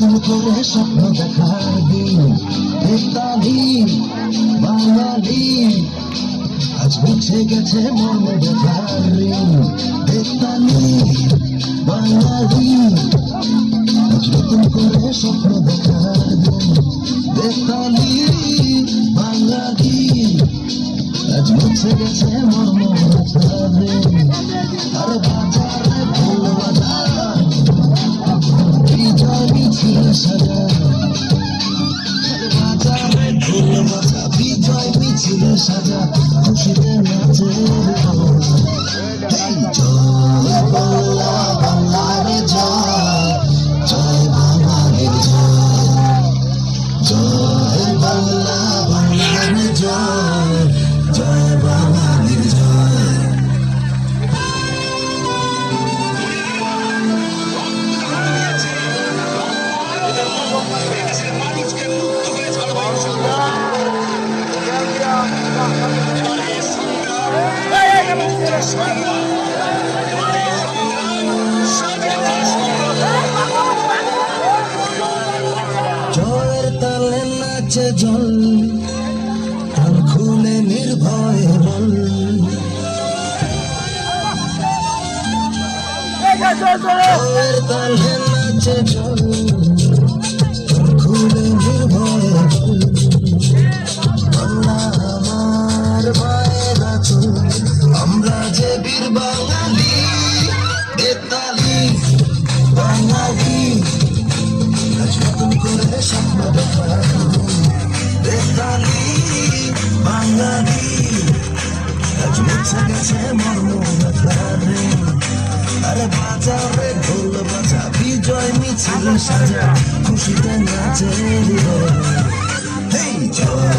করে স্বপ্ন দেখার দিন বেতালি বাঙালি আজ মুছে গেছে মর্ম ব্যথার ঋণ বেতালি বাঙালি আজ নতুন করে স্বপ্ন দেখার দিন বেতালি বাঙালি আজ মুছে গেছে মর্ম ব্যথার ঋণ সাজা খুশিতে নাচে প্রাণ খুলে নির্ভয়ে বল। তালে নাচে জল মুছে গেছে মর্ম ব্যথার আরে বাজারে ঢোল বাজা বিজয় মিছিল সাজা খুশিতে নাচে হেই জয়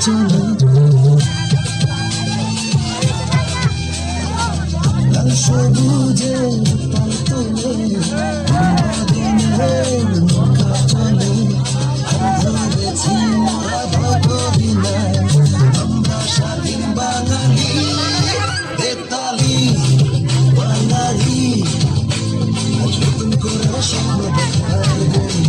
চলে লাল সবুজের পাল চলে ধরেছি মোরা ভগবিনায় আমরা স্বাধীন বাঙালি বেতালি বাঙালি নতুন করে দেখার